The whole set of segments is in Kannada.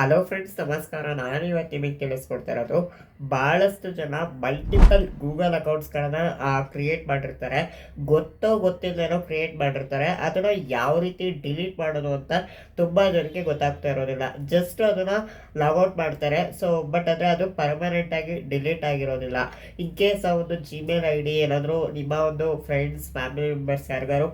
ಹಲೋ ಫ್ರೆಂಡ್ಸ್ ನಮಸ್ಕಾರ. ನಾನು ಇವತ್ತು ನಿಮಗೆ ತಿಳಿಸ್ಕೊಡ್ತಾ ಇರೋದು ಭಾಳಷ್ಟು ಜನ ಮಲ್ಟಿಪಲ್ ಗೂಗಲ್ ಅಕೌಂಟ್ಸ್ಗಳನ್ನ ಕ್ರಿಯೇಟ್ ಮಾಡಿರ್ತಾರೆ. ಗೊತ್ತೋ ಗೊತ್ತಿಲ್ಲದೇನೋ ಕ್ರಿಯೇಟ್ ಮಾಡಿರ್ತಾರೆ. ಅದನ್ನು ಯಾವ ರೀತಿ ಡಿಲೀಟ್ ಮಾಡೋದು ಅಂತ ತುಂಬ ಜನಕ್ಕೆ ಗೊತ್ತಾಗ್ತಾ ಇರೋದಿಲ್ಲ. ಜಸ್ಟ್ ಅದನ್ನು ಲಾಗೌಟ್ ಮಾಡ್ತಾರೆ. ಸೊ ಬಟ್ ಆದರೆ ಅದು ಪರ್ಮನೆಂಟಾಗಿ ಡಿಲೀಟ್ ಆಗಿರೋದಿಲ್ಲ. ಇನ್ ಕೇಸ್ ಆ ಒಂದು ಜಿಮೇಲ್ ಐ ಡಿ ಏನಾದರೂ ನಿಮ್ಮ ಒಂದು ಫ್ರೆಂಡ್ಸ್ ಫ್ಯಾಮಿಲಿ ಮೆಂಬರ್ಸ್ ಯಾರಿಗಾರು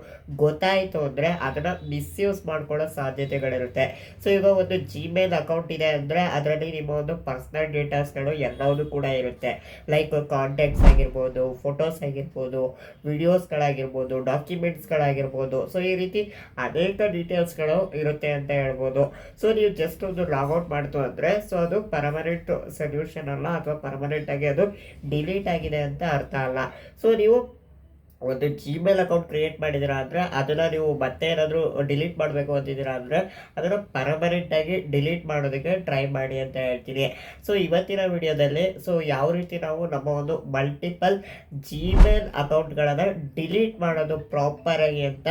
ಗೊತ್ತಾಯಿತು ಅಂದರೆ ಅದನ್ನು ಮಿಸ್ಯೂಸ್ ಮಾಡ್ಕೊಳ್ಳೋ ಸಾಧ್ಯತೆಗಳಿರುತ್ತೆ. ಸೊ ಈಗ ಒಂದು ಜಿಮೇಲ್ ಅಕೌಂಟ್ ಇದೆ ಅಂದರೆ ಅದರಲ್ಲಿ ನಿಮ್ಮ ಒಂದು ಪರ್ಸ್ನಲ್ ಡೇಟಾಸ್ಗಳು ಎಲ್ಲವೂ ಕೂಡ ಇರುತ್ತೆ. ಲೈಕ್ ಕಾಂಟ್ಯಾಕ್ಟ್ಸ್ ಆಗಿರ್ಬೋದು ಫೋಟೋಸ್ ಆಗಿರ್ಬೋದು ವಿಡಿಯೋಸ್ಗಳಾಗಿರ್ಬೋದು ಡಾಕ್ಯುಮೆಂಟ್ಸ್ಗಳಾಗಿರ್ಬೋದು ಸೊ ಈ ರೀತಿ ಅನೇಕ ಡೀಟೇಲ್ಸ್ಗಳು ಇರುತ್ತೆ ಅಂತ ಹೇಳ್ಬೋದು. ಸೊ ನೀವು ಜಸ್ಟ್ ಒಂದು ಲಾಗೌಟ್ ಮಾಡ್ತು ಅಂದರೆ ಸೊ ಅದು ಪರ್ಮನೆಂಟ್ ಸೊಲ್ಯೂಷನ್ ಅಲ್ಲ, ಅಥವಾ ಪರ್ಮನೆಂಟಾಗಿ ಅದು ಡಿಲೀಟ್ ಆಗಿದೆ ಅಂತ ಅರ್ಥ ಅಲ್ಲ. ಸೊ ನೀವು ಒಂದು ಜಿಮೇಲ್ ಅಕೌಂಟ್ ಕ್ರಿಯೇಟ್ ಮಾಡಿದ್ದೀರಾ ಅಂದರೆ ಅದನ್ನು ನೀವು ಮತ್ತೆ ಏನಾದರೂ ಡಿಲೀಟ್ ಮಾಡಬೇಕು ಅಂತಿದ್ದೀರಾ ಅಂದರೆ ಅದನ್ನು ಪರ್ಮನೆಂಟ್ ಆಗಿ ಡಿಲೀಟ್ ಮಾಡೋದಕ್ಕೆ ಟ್ರೈ ಮಾಡಿ ಅಂತ ಹೇಳ್ತೀನಿ. ಸೊ ಇವತ್ತಿನ ವಿಡಿಯೋದಲ್ಲಿ ಸೊ ಯಾವ ರೀತಿ ನಾವು ನಮ್ಮ ಒಂದು ಮಲ್ಟಿಪಲ್ ಜಿಮೇಲ್ ಅಕೌಂಟ್ಗಳನ್ನು ಡಿಲೀಟ್ ಮಾಡೋದು ಪ್ರಾಪರ್ ಆಗಿ ಅಂತ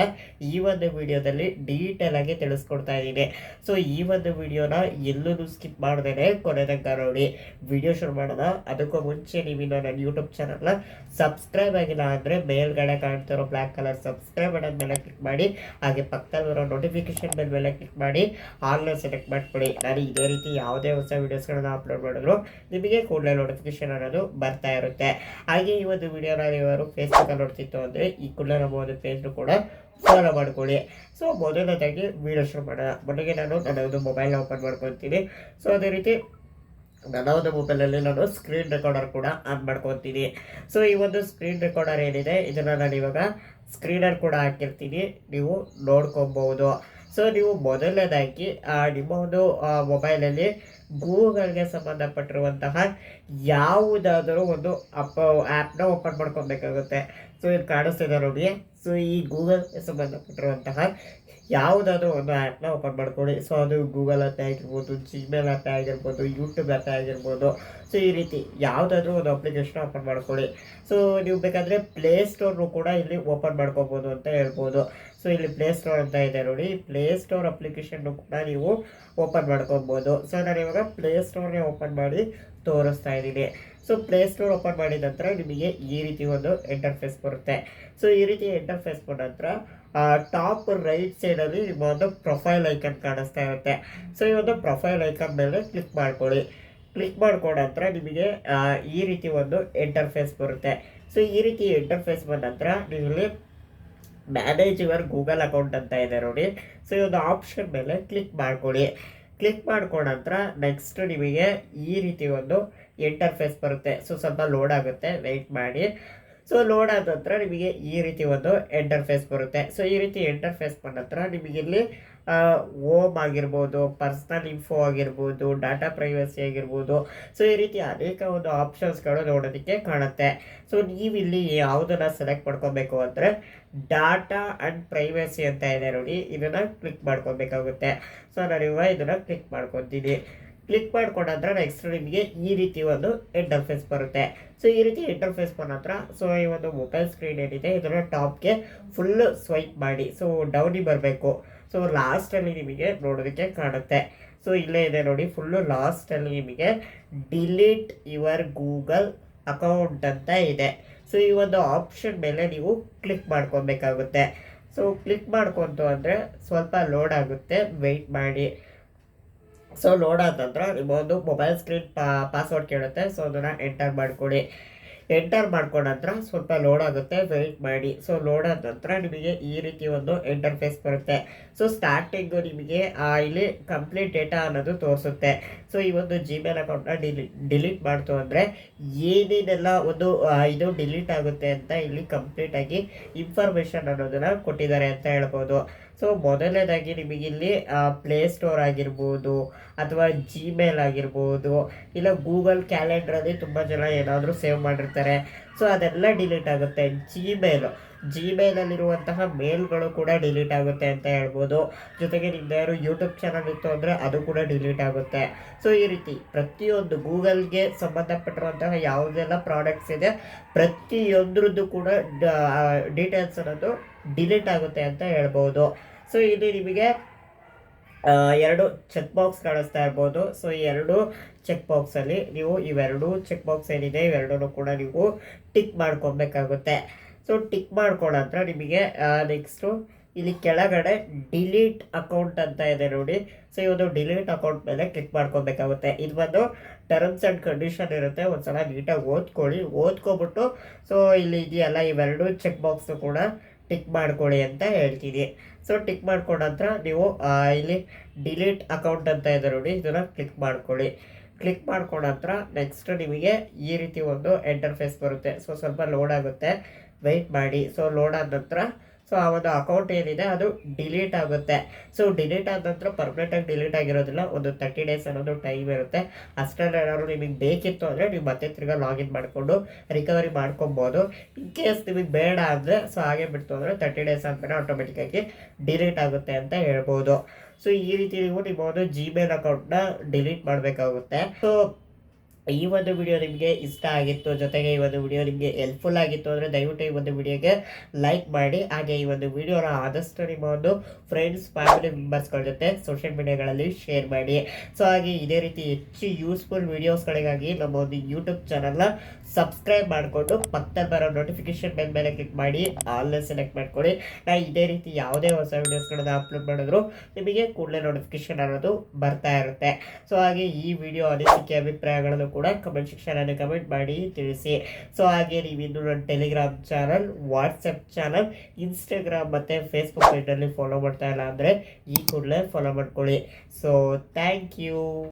ಈ ಒಂದು ವಿಡಿಯೋದಲ್ಲಿ ಡೀಟೇಲ್ ಆಗಿ ತಿಳಿಸ್ಕೊಡ್ತಾ ಇದ್ದೀನಿ. ಸೊ ಈ ಒಂದು ವಿಡಿಯೋನ ಎಲ್ಲೂ ಸ್ಕಿಪ್ ಮಾಡ್ದೇನೆ ಕೊನೆ ನೋಡಿ. ವಿಡಿಯೋ ಶುರು ಮಾಡೋದ ಅದಕ್ಕೂ ಮುಂಚೆ ನೀವು ನನ್ನ ಯೂಟ್ಯೂಬ್ ಚಾನಲ್ನ ಸಬ್ಸ್ಕ್ರೈಬ್ ಆಗಿಲ್ಲ ಅಂದರೆ ಮೇಲ್ಗಡೆ ಕಾಣ್ತಿರೋ ಬ್ಲ್ಯಾಕ್ ಕಲರ್ ಸಬ್ಸ್ಕ್ರೈಬ್ ಬಟನ್ ಮೇಲೆ ಕ್ಲಿಕ್ ಮಾಡಿ, ಹಾಗೆ ಪಕ್ಕದಲ್ಲಿರೋ ನೋಟಿಫಿಕೇಶನ್ ಬೆಲ್ ಮೇಲೆ ಕ್ಲಿಕ್ ಮಾಡಿ ಆಲ್ನ ಸೆಲೆಕ್ಟ್ ಮಾಡ್ಕೊಳ್ಳಿ. ನಾನು ಇದೇ ರೀತಿ ಯಾವುದೇ ಹೊಸ ವೀಡಿಯೋಸ್ಗಳನ್ನ ಅಪ್ಲೋಡ್ ಮಾಡಿದ್ರು, ನಿಮಗೆ ಕೂಡಲೇ ನೋಟಿಫಿಕೇಶನ್ ಅನ್ನೋದು ಬರ್ತಾ ಇರುತ್ತೆ. ಹಾಗೆ ಈ ಒಂದು ವಿಡಿಯೋನ ನೀವರು ಫೇಸ್ಬುಕ್ಕಲ್ಲಿ ನೋಡ್ತಿತ್ತು ಅಂದರೆ, ಈ ಕೂಡಲೇ ನಮ್ಮ ಒಂದು ಕೂಡ ಫಾಲೋ ಮಾಡ್ಕೊಳ್ಳಿ. ಸೊ ಮೊದಲನೇದಾಗಿ ವೀಡಿಯೋ ಶುರು ಮಾಡೋಣ. ಮೊದಲಿಗೆ ನಾನು ನನ್ನ ಒಂದು ಮೊಬೈಲ್ನ ಓಪನ್ ಮಾಡ್ಕೊತೀನಿ ಸೊ ಅದೇ ರೀತಿ ನನ್ನ ಒಂದು ಮೊಬೈಲಲ್ಲಿ ನಾನು ಸ್ಕ್ರೀನ್ ರೆಕಾರ್ಡರ್ ಕೂಡ ಆನ್ ಮಾಡ್ಕೊತೀನಿ. ಸೊ ಈ ಒಂದು ಸ್ಕ್ರೀನ್ ರೆಕಾರ್ಡರ್ ಏನಿದೆ, ಇದನ್ನು ನಾನು ಇವಾಗ ಸ್ಕ್ರೀನರ್ ಕೂಡ ಹಾಕಿರ್ತೀನಿ. ನೀವು ನೋಡ್ಕೊಬೋದು ಸೊ ನೀವು ಮೊದಲನೇದಾಗಿ ನಿಮ್ಮ ಒಂದು ಮೊಬೈಲಲ್ಲಿ ಗೂಗಲ್ಗೆ ಸಂಬಂಧಪಟ್ಟಿರುವಂತಹ ಯಾವುದಾದರೂ ಒಂದು ಅಪ್ ಆ್ಯಪ್ನ ಓಪನ್ ಮಾಡ್ಕೊಬೇಕಾಗುತ್ತೆ. ಸೊ ಇದು ಕಾಣಿಸ್ತಿದೆ ನೋಡಿ. ಸೊ ಈ ಗೂಗಲ್ಗೆ ಸಂಬಂಧಪಟ್ಟಿರುವಂತಹ ಯಾವುದಾದ್ರೂ ಒಂದು ಆ್ಯಪ್ನ ಓಪನ್ ಮಾಡ್ಕೊಳ್ಳಿ. ಸೊ ಅದು ಗೂಗಲ್ ಆ್ಯಪ್ ಆಗಿರ್ಬೋದು ಜಿಮೇಲ್ ಆ್ಯಪ್ ಆಗಿರ್ಬೋದು ಯೂಟ್ಯೂಬ್ ಆ್ಯಪ್ ಆಗಿರ್ಬೋದು. ಸೊ ಈ ರೀತಿ ಯಾವುದಾದ್ರೂ ಒಂದು ಅಪ್ಲಿಕೇಶನ್ ಓಪನ್ ಮಾಡ್ಕೊಳ್ಳಿ. ಸೊ ನೀವು ಬೇಕಾದರೆ ಪ್ಲೇ ಸ್ಟೋರ್ನು ಕೂಡ ಇಲ್ಲಿ ಓಪನ್ ಮಾಡ್ಕೋಬೋದು ಅಂತ ಹೇಳ್ಬೋದು. ಸೊ ಇಲ್ಲಿ ಪ್ಲೇ ಸ್ಟೋರ್ ಅಂತ ಇದೆ ನೋಡಿ. ಪ್ಲೇ ಸ್ಟೋರ್ ಅಪ್ಲಿಕೇಶನ್ನು ಕೂಡ ನೀವು ಓಪನ್ ಮಾಡ್ಕೊಬೋದು. ಸೊ ನಾನು ಇವಾಗ ಪ್ಲೇ ಸ್ಟೋರ್ನೇ ಓಪನ್ ಮಾಡಿ ತೋರಿಸ್ತಾ ಇದ್ದೀನಿ. ಸೊ ಪ್ಲೇ ಸ್ಟೋರ್ ಓಪನ್ ಮಾಡಿದ ನಂತರ ನಿಮಗೆ ಈ ರೀತಿ ಒಂದು ಇಂಟರ್ಫೇಸ್ ಬರುತ್ತೆ. ಸೊ ಈ ರೀತಿ ಇಂಟರ್ಫೇಸ್ ಬಂದ ನಂತರ ಟಾಪ್ ರೈಟ್ ಸೈಡಲ್ಲಿ ಒಂದು ಪ್ರೊಫೈಲ್ ಐಕನ್ ಕಾಣಿಸ್ತಾ ಇರುತ್ತೆ. ಸೊ ಈ ಒಂದು ಪ್ರೊಫೈಲ್ ಐಕನ್ ಮೇಲೆ ಕ್ಲಿಕ್ ಮಾಡ್ಕೊಳ್ಳಿ. ಕ್ಲಿಕ್ ಮಾಡ್ಕೊಂಡ ನಂತರ ನಿಮಗೆ ಈ ರೀತಿ ಒಂದು ಇಂಟರ್ಫೇಸ್ ಬರುತ್ತೆ. ಸೊ ಈ ರೀತಿ ಇಂಟರ್ಫೇಸ್ ಬಂದ ನಂತರ ನೀವು ಇಲ್ಲಿ ಮ್ಯಾನೇಜ್ ಯುವರ್ ಗೂಗಲ್ ಅಕೌಂಟ್ ಅಂತ ಇದೆ ನೋಡಿ. ಸೊ ಈ ಒಂದು ಆಪ್ಷನ್ ಮೇಲೆ ಕ್ಲಿಕ್ ಮಾಡ್ಕೊಳ್ಳಿ. ಕ್ಲಿಕ್ ಮಾಡ್ಕೊಂಡ ನಂತರ ನೆಕ್ಸ್ಟ್ ನಿಮಗೆ ಈ ರೀತಿ ಒಂದು ಇಂಟರ್ಫೇಸ್ ಬರುತ್ತೆ. ಸೊ ಸ್ವಲ್ಪ ಲೋಡ್ ಆಗುತ್ತೆ. ವೆಯ್ಟ್ ಮಾಡಿ. ಸೊ ಲೋಡ್ ಆದ ನಂತರ ನಿಮಗೆ ಈ ರೀತಿ ಒಂದು ಎಂಟರ್ಫೇಸ್ ಬರುತ್ತೆ. ಸೊ ಈ ರೀತಿ ಎಂಟರ್ಫೇಸ್ ಬಂದ ನಂತರ ನಿಮಗೆ ಇಲ್ಲಿ ಓಮ್ ಆಗಿರ್ಬೋದು ಪರ್ಸ್ನಲ್ ಇನ್ಫೋ ಆಗಿರ್ಬೋದು ಡಾಟಾ ಪ್ರೈವಸಿ ಆಗಿರ್ಬೋದು. ಸೊ ಈ ರೀತಿ ಅನೇಕ ಒಂದು ಆಪ್ಷನ್ಸ್ಗಳು ನೋಡೋದಕ್ಕೆ ಕಾಣುತ್ತೆ. ಸೊ ನೀವು ಇಲ್ಲಿ ಯಾವುದನ್ನು ಸೆಲೆಕ್ಟ್ ಮಾಡ್ಕೋಬೇಕು ಅಂದರೆ ಡಾಟಾ ಆ್ಯಂಡ್ ಪ್ರೈವಸಿ ಅಂತ ಇದೆ ನೋಡಿ. ಇದನ್ನು ಕ್ಲಿಕ್ ಮಾಡ್ಕೋಬೇಕಾಗುತ್ತೆ. ಸೊ ನಾನು ಇವಾಗ ಇದನ್ನು ಕ್ಲಿಕ್ ಮಾಡ್ಕೊತೀನಿ. ಕ್ಲಿಕ್ ಮಾಡ್ಕೊಂಡ ನಂತರ ನೆಕ್ಸ್ಟ್ ನಿಮಗೆ ಈ ರೀತಿ ಒಂದು ಇಂಟರ್ಫೇಸ್ ಬರುತ್ತೆ. ಸೊ ಈ ರೀತಿ ಇಂಟರ್ಫೇಸ್ ಬಂದ ನಂತರ ಸೊ ಈ ಒಂದು ಮೊಬೈಲ್ ಸ್ಕ್ರೀನ್ ಏನಿದೆ ಇದನ್ನು ಟಾಪ್ಗೆ ಫುಲ್ ಸ್ವೈಪ್ ಮಾಡಿ. ಸೊ ಡೌನಿಗೆ ಬರಬೇಕು. ಸೊ ಲಾಸ್ಟಲ್ಲಿ ನಿಮಗೆ ನೋಡೋದಕ್ಕೆ ಕಾಣುತ್ತೆ. ಸೊ ಇಲ್ಲೇ ಇದೆ ನೋಡಿ ಫುಲ್ಲು ಲಾಸ್ಟಲ್ಲಿ ನಿಮಗೆ ಡಿಲೀಟ್ ಯುವರ್ ಗೂಗಲ್ ಅಕೌಂಟ್ ಅಂತ ಇದೆ. ಸೊ ಈ ಒಂದು ಆಪ್ಷನ್ ಮೇಲೆ ನೀವು ಕ್ಲಿಕ್ ಮಾಡ್ಕೊಬೇಕಾಗುತ್ತೆ. ಸೊ ಕ್ಲಿಕ್ ಮಾಡ್ಕೊತು ಅಂದರೆ ಸ್ವಲ್ಪ ಲೋಡ್ ಆಗುತ್ತೆ ವೆಯ್ಟ್ ಮಾಡಿ. ಸೊ ಲೋಡ್ ಆದ ನಂತರ ನಿಮ್ಮೊಂದು ಮೊಬೈಲ್ ಸ್ಕ್ರೀನ್ ಪಾ ಪಾಸ್ವರ್ಡ್ ಕೇಳುತ್ತೆ. ಸೊ ಅದನ್ನು ಎಂಟರ್ ಮಾಡಿಕೊಡಿ. ಎಂಟರ್ ಮಾಡ್ಕೊಂಡ ನಂತರ ಸ್ವಲ್ಪ ಲೋಡ್ ಆಗುತ್ತೆ. ವೆಯ್ಟ್ ಮಾಡಿ. ಸೊ ಲೋಡ್ ಆದ ನಂತರ ನಿಮಗೆ ಈ ರೀತಿ ಒಂದು ಇಂಟರ್ಫೇಸ್ ಬರುತ್ತೆ. ಸೊ ಸ್ಟಾರ್ಟಿಂಗು ನಿಮಗೆ ಇಲ್ಲಿ ಕಂಪ್ಲೀಟ್ ಡೇಟಾ ಅನ್ನೋದು ತೋರಿಸುತ್ತೆ. ಸೊ ಈ ಒಂದು ಜಿಮೇಲ್ ಅಕೌಂಟ್ನ ಡಿಲಿ ಡಿಲೀಟ್ ಮಾಡ್ತು ಅಂದರೆ ಏನೇನೆಲ್ಲ ಒಂದು ಇದು ಡಿಲೀಟ್ ಆಗುತ್ತೆ ಅಂತ ಇಲ್ಲಿ ಕಂಪ್ಲೀಟಾಗಿ ಇನ್ಫಾರ್ಮೇಷನ್ ಅನ್ನೋದನ್ನು ಕೊಟ್ಟಿದ್ದಾರೆ ಅಂತ ಹೇಳ್ಬೋದು. ಸೊ ಮೊದಲನೇದಾಗಿ ಪ್ಲೇ ಸ್ಟೋರ್ ಆಗಿರ್ಬೋದು ಅಥವಾ ಜಿಮೇಲ್ ಆಗಿರ್ಬೋದು ಇಲ್ಲ ಗೂಗಲ್ ಕ್ಯಾಲೆಂಡ್ರಲ್ಲಿ ತುಂಬ ಜನ ಏನಾದರೂ ಸೇವ್ ಮಾಡಿರ್ತಾರೆ. ಸೊ ಅದೆಲ್ಲ ಡಿಲೀಟ್ ಆಗುತ್ತೆ. ಜಿಮೇಲು ಜಿಮೇಲಲ್ಲಿರುವಂತಹ ಮೇಲ್ಗಳು ಕೂಡ ಡಿಲೀಟ್ ಆಗುತ್ತೆ ಅಂತ ಹೇಳ್ಬೋದು. ಜೊತೆಗೆ ನಿಮ್ದು ಯೂಟ್ಯೂಬ್ ಚಾನಲ್ ಇತ್ತು ಅಂದರೆ ಅದು ಕೂಡ ಡಿಲೀಟ್ ಆಗುತ್ತೆ. ಸೊ ಈ ರೀತಿ ಪ್ರತಿಯೊಂದು ಗೂಗಲ್ಗೆ ಸಂಬಂಧಪಟ್ಟಿರುವಂತಹ ಯಾವುದೆಲ್ಲ ಪ್ರಾಡಕ್ಟ್ಸ್ ಇದೆ, ಪ್ರತಿಯೊಂದ್ರದ್ದು ಕೂಡ ಡೀಟೇಲ್ಸ್ ಅನ್ನೋದು ಡಿಲೀಟ್ ಆಗುತ್ತೆ ಅಂತ ಹೇಳ್ಬೋದು. ಸೊ ಇಲ್ಲಿ ನಿಮಗೆ ಎರಡು ಚೆಕ್ ಬಾಕ್ಸ್ ಕಾಣಿಸ್ತಾ ಇರ್ಬೋದು. ಸೊ ಈ ಎರಡು ಚೆಕ್ ಬಾಕ್ಸಲ್ಲಿ ನೀವು ಇವೆರಡೂ ಚೆಕ್ ಬಾಕ್ಸ್ ಏನಿದೆ ಇವೆರಡೂ ಕೂಡ ನೀವು ಟಿಕ್ ಮಾಡ್ಕೊಬೇಕಾಗುತ್ತೆ. ಸೊ ಟಿಕ್ ಮಾಡ್ಕೊಂಡ ನಂತರ ನಿಮಗೆ ನೆಕ್ಸ್ಟು ಇಲ್ಲಿ ಕೆಳಗಡೆ ಡಿಲೀಟ್ ಅಕೌಂಟ್ ಅಂತ ಇದೆ ನೋಡಿ. ಸೊ ಒಂದು ಡಿಲೀಟ್ ಅಕೌಂಟ್ ಮೇಲೆ ಕ್ಲಿಕ್ ಮಾಡ್ಕೊಬೇಕಾಗುತ್ತೆ. ಇದು ಬಂದು ಟರ್ಮ್ಸ್ ಆ್ಯಂಡ್ ಕಂಡೀಷನ್ ಇರುತ್ತೆ. ಒಂದ್ಸಲ ನೀಟಾಗಿ ಓದ್ಕೊಳ್ಳಿ. ಓದ್ಕೊಬಿಟ್ಟು ಸೊ ಇಲ್ಲಿ ಇದೆಯಲ್ಲ, ಇವೆರಡು ಚೆಕ್ ಬಾಕ್ಸು ಕೂಡ ಟಿಕ್ ಮಾಡ್ಕೊಳ್ಳಿ ಅಂತ ಹೇಳ್ತೀನಿ. ಸೊ ಟಿಕ್ ಮಾಡ್ಕೊಂಡ ನಂತರ ನೀವು ಇಲ್ಲಿ ಡಿಲೀಟ್ ಅಕೌಂಟ್ ಅಂತ ಇದೆ ನೋಡಿ, ಇದನ್ನು ಕ್ಲಿಕ್ ಮಾಡ್ಕೊಳ್ಳಿ. ಕ್ಲಿಕ್ ಮಾಡ್ಕೊಂಡ ನಂತರ ನೆಕ್ಸ್ಟ್ ನಿಮಗೆ ಈ ರೀತಿ ಒಂದು ಎಂಟರ್ಫೇಸ್ ಬರುತ್ತೆ. ಸೊ ಸ್ವಲ್ಪ ಲೋಡ್ ಆಗುತ್ತೆ. ವೆಯ್ಟ್ ಮಾಡಿ. ಸೊ ಲೋಡ್ ಆದ ನಂತರ ಸೊ ಆ ಒಂದು ಅಕೌಂಟ್ ಏನಿದೆ, ಅದು ಡಿಲೀಟ್ ಆಗುತ್ತೆ. ಸೊ ಡಿಲೀಟ್ ಆದ ನಂತರ ಪರ್ಮನೆಂಟಾಗಿ ಡಿಲೀಟ್ ಆಗಿರೋದಿಲ್ಲ. ಒಂದು ತರ್ಟಿ ಡೇಸ್ ಅನ್ನೋದು ಟೈಮ್ ಇರುತ್ತೆ. ಅಷ್ಟರಲ್ಲಿ ಏನಾದ್ರು ನಿಮಗೆ ಬೇಕಿತ್ತು ಅಂದರೆ ನೀವು ಮತ್ತೆ ತಿರ್ಗಾ ಲಾಗಿನ್ ಮಾಡಿಕೊಂಡು ರಿಕವರಿ ಮಾಡ್ಕೊಬೋದು. ಇನ್ ಕೇಸ್ ನಿಮಗೆ ಬೇಡ ಅಂದರೆ ಸೊ ಹಾಗೆ ಬಿಡ್ತು ಅಂದರೆ ತರ್ಟಿ ಡೇಸ್ ಆದಮೇಲೆ ಆಟೋಮೆಟಿಕ್ಕಾಗಿ ಡಿಲೀಟ್ ಆಗುತ್ತೆ ಅಂತ ಹೇಳ್ಬೋದು. ಸೊ ಈ ರೀತಿ ನೀವು ನಿಮ್ಮ ಒಂದು ಜಿಮೇಲ್ ಅಕೌಂಟ್ನ ಡಿಲೀಟ್ ಮಾಡಬೇಕಾಗುತ್ತೆ. ಸೊ ಈ ಒಂದು ವಿಡಿಯೋ ನಿಮಗೆ ಇಷ್ಟ ಆಗಿತ್ತು ಜೊತೆಗೆ ಈ ಒಂದು ವಿಡಿಯೋ ನಿಮಗೆ ಹೆಲ್ಪ್ಫುಲ್ ಆಗಿತ್ತು ಅಂದರೆ ದಯವಿಟ್ಟು ಈ ಒಂದು ವಿಡಿಯೋಗೆ ಲೈಕ್ ಮಾಡಿ. ಹಾಗೆ ಈ ಒಂದು ವಿಡಿಯೋನ ಆದಷ್ಟು ನಿಮ್ಮ ಒಂದು ಫ್ರೆಂಡ್ಸ್ ಫ್ಯಾಮಿಲಿ ಮೆಂಬರ್ಸ್ಗಳ ಜೊತೆ ಸೋಷಿಯಲ್ ಮೀಡಿಯಾಗಳಲ್ಲಿ ಶೇರ್ ಮಾಡಿ. ಸೊ ಹಾಗೆ ಇದೇ ರೀತಿ ಹೆಚ್ಚು ಯೂಸ್ಫುಲ್ ವೀಡಿಯೋಸ್ಗಳಿಗಾಗಿ ನಮ್ಮ ಒಂದು ಯೂಟ್ಯೂಬ್ ಚಾನಲ್ನ ಸಬ್ಸ್ಕ್ರೈಬ್ ಮಾಡಿಕೊಂಡು ಪಕ್ಕದಲ್ಲಿ ಬರೋ ನೋಟಿಫಿಕೇಶನ್ ಬೆಲ್ ಮೇಲೆ ಕ್ಲಿಕ್ ಮಾಡಿ ಆಲ್ ಸೆಲೆಕ್ಟ್ ಮಾಡ್ಕೊಳ್ಳಿ. ನಾ ಇದೇ ರೀತಿ ಯಾವುದೇ ಹೊಸ ವಿಡಿಯೋಸ್ಗಳನ್ನ ಅಪ್ಲೋಡ್ ಮಾಡಿದ್ರು ನಿಮಗೆ ಕೂಡಲೇ ನೋಟಿಫಿಕೇಶನ್ ಅನ್ನೋದು ಬರ್ತಾ ಇರುತ್ತೆ. ಸೊ ಹಾಗೆ ಈ ವಿಡಿಯೋ ಅನಿಸಿಕೆ ಅಭಿಪ್ರಾಯಗಳನ್ನು ಕೂಡ ಕಮೆಂಟ್ ಸೆಕ್ಷನಲ್ಲಿ ಕಮೆಂಟ್ ಮಾಡಿ ತಿಳಿಸಿ. ಸೊ ಹಾಗೆ ನೀವು ನನ್ನ Telegram channel WhatsApp channel Instagram ಮತ್ತು ಫೇಸ್ಬುಕ್ ಪೇಜಲ್ಲಿ ಫಾಲೋ ಮಾಡ್ತಾ ಇಲ್ಲ ಅಂದರೆ ಈ ಕೂಡಲೇ ಫಾಲೋ ಮಾಡ್ಕೊಳ್ಳಿ. So thank you